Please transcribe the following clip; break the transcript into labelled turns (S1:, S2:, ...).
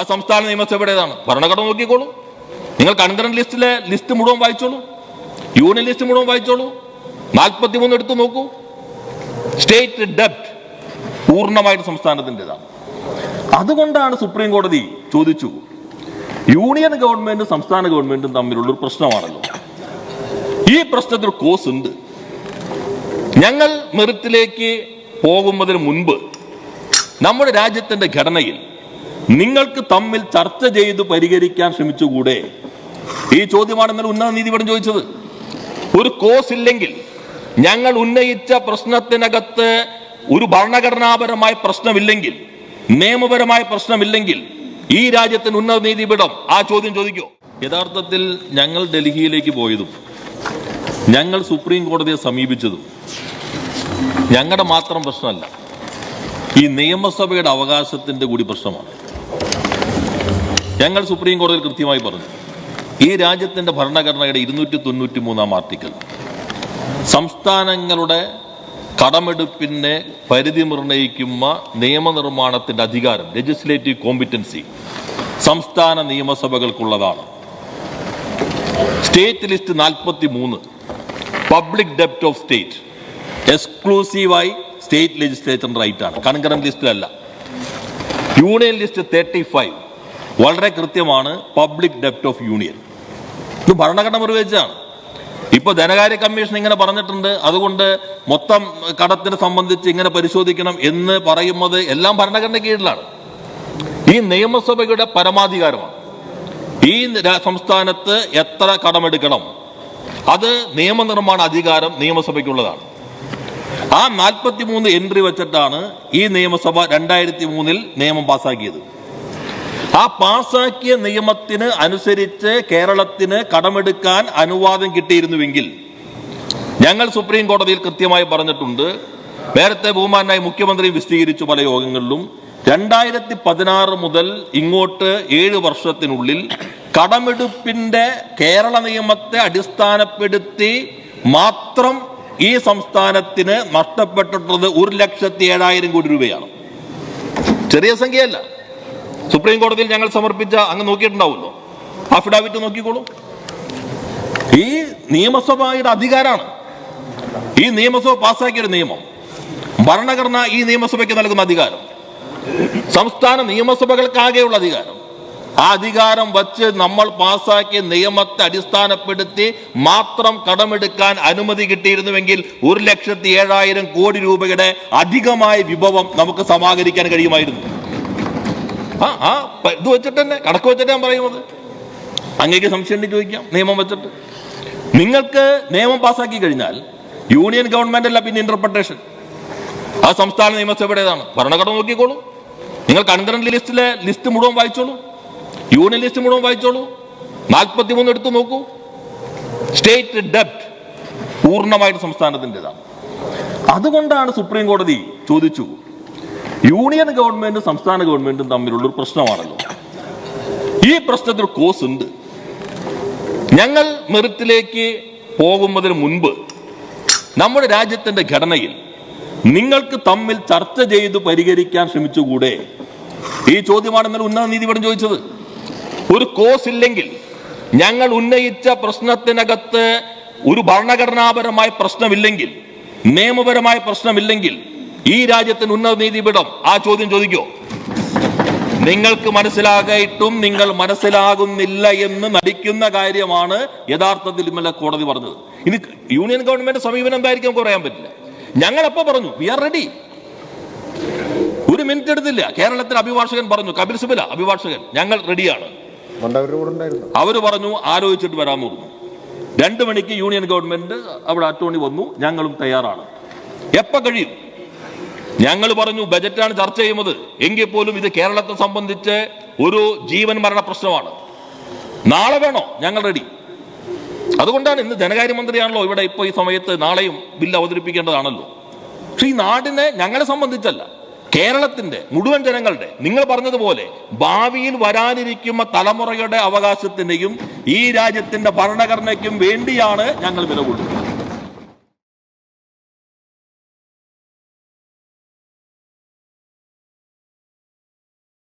S1: ആ സംസ്ഥാന നിയമസഭയുടേതാണ് ഭരണഘടന നോക്കിക്കോളൂ. നിങ്ങൾ കൺകറന്റ് ലിസ്റ്റിലെ ലിസ്റ്റ് മുഴുവൻ വായിച്ചോളൂ. യൂണിയൻ ലിസ്റ്റ് മുഴുവൻ വായിച്ചോളൂ. നാൽപ്പത്തി മൂന്ന് എടുത്ത് നോക്കൂ. സ്റ്റേറ്റ് ഡെപ്റ്റ് പൂർണമായിട്ട് സംസ്ഥാനത്തിന്റെതാണ്. അതുകൊണ്ടാണ് സുപ്രീം കോടതി ചോദിച്ചു യൂണിയൻ ഗവൺമെന്റും സംസ്ഥാന ഗവൺമെന്റും തമ്മിലുള്ള ഒരു പ്രശ്നമാണല്ലോ. ഈ പ്രശ്നത്തിൽ കോസ് ഉണ്ട്. ഞങ്ങൾ മെറിറ്റിലേക്ക് പോകുന്നതിന് മുൻപ് നമ്മുടെ രാജ്യത്തിന്റെ ഘടനയിൽ നിങ്ങൾക്ക് തമ്മിൽ ചർച്ച ചെയ്ത് പരിഹരിക്കാൻ ശ്രമിച്ചുകൂടെ? ഈ ചോദ്യമാണ് ഇന്നലെ ഉന്നത നീതിപീഠം ചോദിച്ചത്. ഒരു കോസ് ഇല്ലെങ്കിൽ ഞങ്ങൾ ഉന്നയിച്ച പ്രശ്നത്തിനകത്ത് ഒരു ഭരണഘടനാപരമായ പ്രശ്നമില്ലെങ്കിൽ നിയമപരമായ പ്രശ്നമില്ലെങ്കിൽ ഈ രാജ്യത്തിന് ഉന്നത നീതിപീഠം ആ ചോദ്യം ചോദിക്കോ. യഥാർത്ഥത്തിൽ ഞങ്ങൾ ഡൽഹിയിലേക്ക് പോയതും ഞങ്ങൾ സുപ്രീം കോടതിയെ സമീപിച്ചതും ഞങ്ങളുടെ മാത്രം പ്രശ്നമല്ല. ഈ നിയമസഭയുടെ അവകാശത്തിന്റെ കൂടി പ്രശ്നമാണ്. ഞങ്ങൾ സുപ്രീം കോടതിയിൽ കൃത്യമായി പറഞ്ഞു. ഈ രാജ്യത്തിന്റെ ഭരണഘടനയുടെ ഇരുന്നൂറ്റി തൊണ്ണൂറ്റി മൂന്നാം ആർട്ടിക്കിൾ. സംസ്ഥാനങ്ങളുടെ കടമെടുപ്പിനെ പരിധി നിർണയിക്കുന്ന നിയമനിർമ്മാണത്തിന്റെ അധികാരം ലെജിസ്ലേറ്റീവ് കോമ്പിറ്റൻസി സംസ്ഥാന നിയമസഭകൾക്കുള്ളതാണ്. സ്റ്റേറ്റ് ലിസ്റ്റ് നാൽപ്പത്തി മൂന്ന് പബ്ലിക് ഡെപ്റ്റ് ഓഫ് സ്റ്റേറ്റ് എക്സ്ക്ലൂസീവായി സ്റ്റേറ്റ് ലെജിസ്ലേറ്ററിന്റെ റൈറ്റാണ് കൺകറൻ ലിസ്റ്റിലല്ല. യൂണിയൻ ലിസ്റ്റ് തേർട്ടി ഫൈവ് വളരെ കൃത്യമാണ് പബ്ലിക് ഡെപ്റ്റ് ഓഫ് യൂണിയൻ ഇത് ഭരണഘടന നിർവഹിച്ചാണ് ഇപ്പൊ ധനകാര്യ കമ്മീഷൻ ഇങ്ങനെ പറഞ്ഞിട്ടുണ്ട്. അതുകൊണ്ട് മൊത്തം കടത്തിനെ സംബന്ധിച്ച് ഇങ്ങനെ പരിശോധിക്കണം എന്ന് പറയുന്നത് എല്ലാം ഭരണഘടന കീഴിലാണ്. ഈ നിയമസഭയുടെ പരമാധികാരമാണ്. ഈ സംസ്ഥാനത്ത് എത്ര കടമെടുക്കണം? അത് നിയമനിർമ്മാണ അധികാരം നിയമസഭയ്ക്കുള്ളതാണ്. ആ നാൽപ്പത്തി മൂന്ന് എൻട്രി വെച്ചിട്ടാണ് ഈ നിയമസഭ രണ്ടായിരത്തി മൂന്നിൽ നിയമം പാസാക്കിയത്. ആ പാസാക്കിയ നിയമത്തിന് അനുസരിച്ച് കേരളത്തിന് കടമെടുക്കാൻ അനുവാദം കിട്ടിയിരുന്നുവെങ്കിൽ ഞങ്ങൾ സുപ്രീം കോടതിയിൽ കൃത്യമായി പറഞ്ഞിട്ടുണ്ട്. നേരത്തെ ബഹുമാനായി മുഖ്യമന്ത്രി വിശദീകരിച്ചു പല യോഗങ്ങളിലും രണ്ടായിരത്തി പതിനാറ് മുതൽ ഇങ്ങോട്ട് ഏഴ് വർഷത്തിനുള്ളിൽ കടമെടുപ്പിന്റെ കേരള നിയമത്തെ അടിസ്ഥാനപ്പെടുത്തി മാത്രം ഈ സംസ്ഥാനത്തിന് നഷ്ടപ്പെട്ടിട്ടുള്ളത് ഒരു ലക്ഷത്തി ഏഴായിരം കോടി രൂപയാണ്. ചെറിയ സംഖ്യയല്ല. സുപ്രീം കോടതിയിൽ ഞങ്ങൾ സമർപ്പിച്ച അങ്ങ് നോക്കിയിട്ടുണ്ടാവുമല്ലോ. അഫിഡാവിറ്റ് നോക്കിക്കോളൂ. ഈ നിയമസഭയുടെ അധികാരമാണ് ഈ നിയമസഭ പാസ്സാക്കിയ ഒരു നിയമം. ഭരണഘടന ഈ നിയമസഭയ്ക്ക് നൽകുന്ന അധികാരം. സംസ്ഥാന നിയമസഭകൾക്കാകെയുള്ള അധികാരം. ആ അധികാരം വച്ച് നമ്മൾ പാസ്സാക്കിയ നിയമത്തെ അടിസ്ഥാനപ്പെടുത്തി മാത്രം കടമെടുക്കാൻ അനുമതി കിട്ടിയിരുന്നുവെങ്കിൽ ഒരു ലക്ഷത്തി ഏഴായിരം കോടി രൂപയുടെ അധികമായ വിഭവം നമുക്ക് സമാഹരിക്കാൻ കഴിയുമായിരുന്നു. ആ ആ ഇത് വെച്ചിട്ട് തന്നെ കണക്ക് വെച്ചിട്ട് ഞാൻ പറയുന്നത് അങ്ങേക്ക് സംശയം ചോദിക്കാം നിയമം വെച്ചിട്ട്. നിങ്ങൾക്ക് നിയമം പാസ്സാക്കി കഴിഞ്ഞാൽ യൂണിയൻ ഗവൺമെന്റ് അല്ല പിന്നെ ഇന്റർപ്രിട്ടേഷൻ ആ സംസ്ഥാന നിയമസഭയുടേതാണ് ഭരണഘടന നോക്കിക്കോളൂ. നിങ്ങൾ കൺകറന്റ് ലിസ്റ്റിലെ ലിസ്റ്റ് മുഴുവൻ വായിച്ചോളൂ. യൂണിയൻ ലിസ്റ്റ് മുഴുവൻ വായിച്ചോളൂ. നാൽപ്പത്തി മൂന്ന് എടുത്ത് നോക്കൂ. സ്റ്റേറ്റ് ഡെപ്റ്റ് പൂർണമായിട്ട് സംസ്ഥാനത്തിന്റെതാണ്. അതുകൊണ്ടാണ് സുപ്രീം കോടതി ചോദിച്ചു യൂണിയൻ ഗവൺമെന്റും സംസ്ഥാന ഗവൺമെന്റും തമ്മിലുള്ള ഒരു പ്രശ്നമാണല്ലോ. ഈ പ്രശ്നത്തിൽ കോസ് ഉണ്ട്. ഞങ്ങൾ മെറിറ്റിലേക്ക് പോകുന്നതിന് മുൻപ് നമ്മുടെ രാജ്യത്തിന്റെ ഘടനയിൽ നിങ്ങൾക്ക് തമ്മിൽ ചർച്ച ചെയ്ത് പരിഹരിക്കാൻ ശ്രമിച്ചുകൂടെ? ഈ ചോദ്യമാണ് ഇന്നലെ ഉന്നത നീതിപീഠം ചോദിച്ചത്. ഒരു കോസ് ഇല്ലെങ്കിൽ ഞങ്ങൾ ഉന്നയിച്ച പ്രശ്നത്തിനകത്ത് ഒരു ഭരണഘടനാപരമായ പ്രശ്നമില്ലെങ്കിൽ നിയമപരമായ പ്രശ്നമില്ലെങ്കിൽ ഈ രാജ്യത്തിന് ഉന്നത നീതിപീഠം ആ ചോദ്യം ചോദിക്കോ. നിങ്ങൾക്ക് മനസ്സിലാകായിട്ടും നിങ്ങൾ മനസ്സിലാകുന്നില്ല എന്ന് നടിക്കുന്ന കാര്യമാണ് യഥാർത്ഥത്തിൽ ഇന്നലെ കോടതി പറഞ്ഞത്. ഇനി യൂണിയൻ ഗവൺമെന്റ് സമീപനം എന്തായിരിക്കും നമുക്ക് പറയാൻ പറ്റില്ല. ഞങ്ങൾ എപ്പോ പറഞ്ഞു വി ആർ റെഡി ഒരു മിനിറ്റ് എടുത്തില്ല. കേരളത്തിൽ അഭിഭാഷകൻ പറഞ്ഞു കപിൽ സുബല അഭിഭാഷകൻ ഞങ്ങൾ റെഡിയാണ് അവർ പറഞ്ഞു ആലോചിച്ചിട്ട് വരാമെന്ന് പറഞ്ഞു രണ്ടു മണിക്ക് യൂണിയൻ ഗവൺമെന്റ് അവിടെ അറ്റോണി വന്നു ഞങ്ങളും തയ്യാറാണ്. എപ്പ കഴിയും? ഞങ്ങൾ പറഞ്ഞു ബജറ്റാണ് ചർച്ച ചെയ്യുന്നത്. എങ്കിൽ പോലും ഇത് കേരളത്തെ സംബന്ധിച്ച് ഒരു ജീവൻ മരണ പ്രശ്നമാണ്. നാളെ വേണോ? ഞങ്ങൾ റെഡി അതുകൊണ്ടാണ് ഇന്ന് ധനകാര്യമന്ത്രിയാണല്ലോ ഇവിടെ ഇപ്പോൾ ഈ സമയത്ത് നാളെയും ബില്ല് അവതരിപ്പിക്കേണ്ടതാണല്ലോ. പക്ഷെ ഈ നാടിനെ ഞങ്ങളെ സംബന്ധിച്ചല്ല കേരളത്തിന്റെ മുഴുവൻ ജനങ്ങളുടെ നിങ്ങൾ പറഞ്ഞതുപോലെ ഭാവിയിൽ വരാനിരിക്കുന്ന തലമുറയുടെ അവകാശത്തിന്റെയും ഈ രാജ്യത്തിന്റെ ഭരണഘടനയ്ക്കും വേണ്ടിയാണ് ഞങ്ങൾ വില കൊടുക്കുന്നത്.